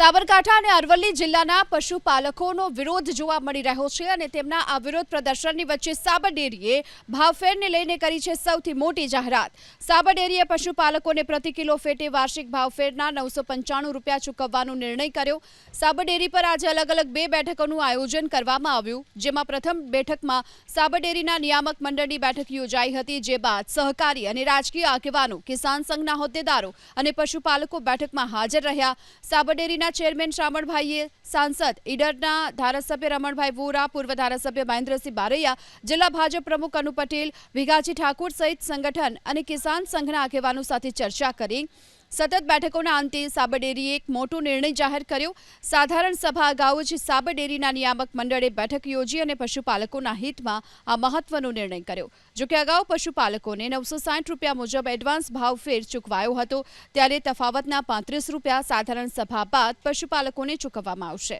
સાબરકાંઠા અને અરવલ્લી જિલ્લાના પશુપાલકોનો વિરોધ જોવા મળી રહ્યો છે અને તેમના આ વિરોધ પ્રદર્શનની વચ્ચે સાબર ડેરીએ ભાવફેરને લઈને કરી છે સૌથી મોટી જાહેરાત. સાબર ડેરીએ પશુપાલકોને પ્રતિ કિલો ફેટે વાર્ષિક ભાવફેરના નવસો પંચાણું રૂપિયા ચૂકવવાનો નિર્ણય કર્યો. સાબર ડેરી પર આજે અલગ અલગ બે બેઠકોનું આયોજન કરવામાં આવ્યું, જેમાં પ્રથમ બેઠકમાં સાબર ડેરીના નિયામક મંડળની બેઠક યોજાઈ હતી, જે બાદ સહકારી અને રાજકીય આગેવાનો, કિસાન સંઘના હોદ્દેદારો અને પશુપાલકો બેઠકમાં હાજર રહ્યા. સાબર ડેરીના ચેરમેન શામળભાઈએ સાંસદ ઈડરના ધારાસભ્ય રમણભાઈ વોરા, પૂર્વ ધારાસભ્ય મહેન્દ્રસિંહ બારૈયા, જિલ્લા ભાજપ પ્રમુખ અનુ પટેલ ભીગાજી ઠાકુર સહિત સંગઠન અને કિસાન સંઘના આગેવાનો સાથે ચર્ચા કરી. સતત બેઠકોના અંતે સાબરડેરીએ એક મોટો નિર્ણય જાહેર કર્યો. સાધારણ સભા અગાઉ જ સાબરડેરીના નિયામક મંડળે બેઠક યોજી અને પશુપાલકોના હિતમાં આ મહત્વનો નિર્ણય કર્યો. જોકે અગાઉ પશુપાલકોને નવસો રૂપિયા મુજબ એડવાન્સ ભાવ ફેર ચૂકવાયો હતો. ત્યારે તફાવતના પાંત્રીસ રૂપિયા સાધારણ સભા બાદ પશુપાલકોને ચૂકવવામાં આવશે.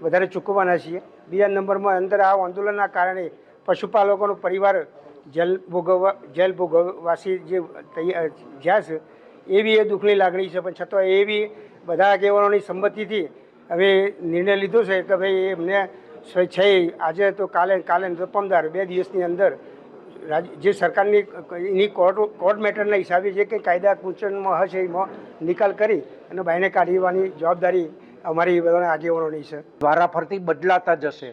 વધારે ચૂકવવાના છીએ. બીજા નંબરમાં અંદર આ આંદોલનના કારણે પશુપાલકોનો પરિવાર જેલ ભોગવવા, જેલ ભોગવવાસી જે તૈયાર, જ્યાં છે એવી એ દુઃખની લાગણી છે. પણ છતાં એવી બધા આગેવાનોની સંમતિથી હવે નિર્ણય લીધો છે કે ભાઈ એમને છે. આજે તો કાલે કાલે તો પમદાર બે દિવસની અંદર જે સરકારની એની કોર્ટ કોર્ટ મેટરના હિસાબે જે કંઈ કાયદા કુંચનમાં હશે એમાં નિકાલ કરી અને બાયને કાઢવાની જવાબદારી અમારી બધાના આગેવાનોની છે. વારાફરતી બદલાતા જશે.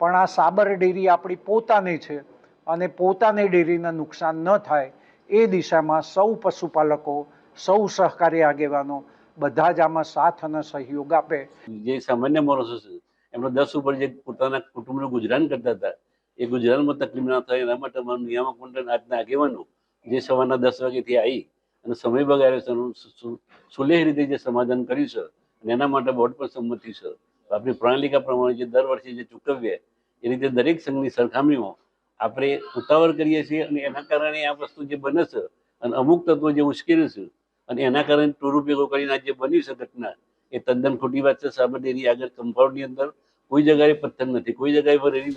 પણ આ સાબર ડેરી આપણી પોતાની છે. અને પોતાને ડેરીને નુકસાન ન થાય એ દિશામાં સૌ પશુપાલકો, સૌ સહકારી આગેવાનો બધા જ આમાં સાથ અને સહયોગ આપે. જે સામાન્ય માણસો છે, એમના દસ ઉપર જે પોતાના કુટુંબનું ગુજરાન કરતા હતા, એ ગુજરાનમાં તકલીફ ના થાય, એના માટે અમારું નિયામક મંડળ આજના આગેવાનો જે સવારના દસ વાગેથી આવી અને સમય બગાડ્યો છે સુલેહ રીતે જે સમાધાન કર્યું છે અને એના માટે બોર્ડ પર સંમતિ છે. આપણી પ્રણાલિકા પ્રમાણે જે દર વર્ષે જે ચૂકવીએ એ રીતે દરેક સંઘની સરખામણીમાં આપણે ઉતાવળ કરીએ છીએ અને એના કારણે આ વસ્તુ જે બને છે અને અમુક તત્વો જે ઉશ્કેરે છે અને એના કારણે ટૂરુપયોગો કરીને આ જે બન્યું છે ઘટના, એ તદ્દન ખોટી વાત છે. સાબરડેરી આગળ કમ્પાઉન્ડની અંદર કોઈ જગ્યાએ પથ્થર નથી, કોઈ જગ્યાએ વરેલી નથી.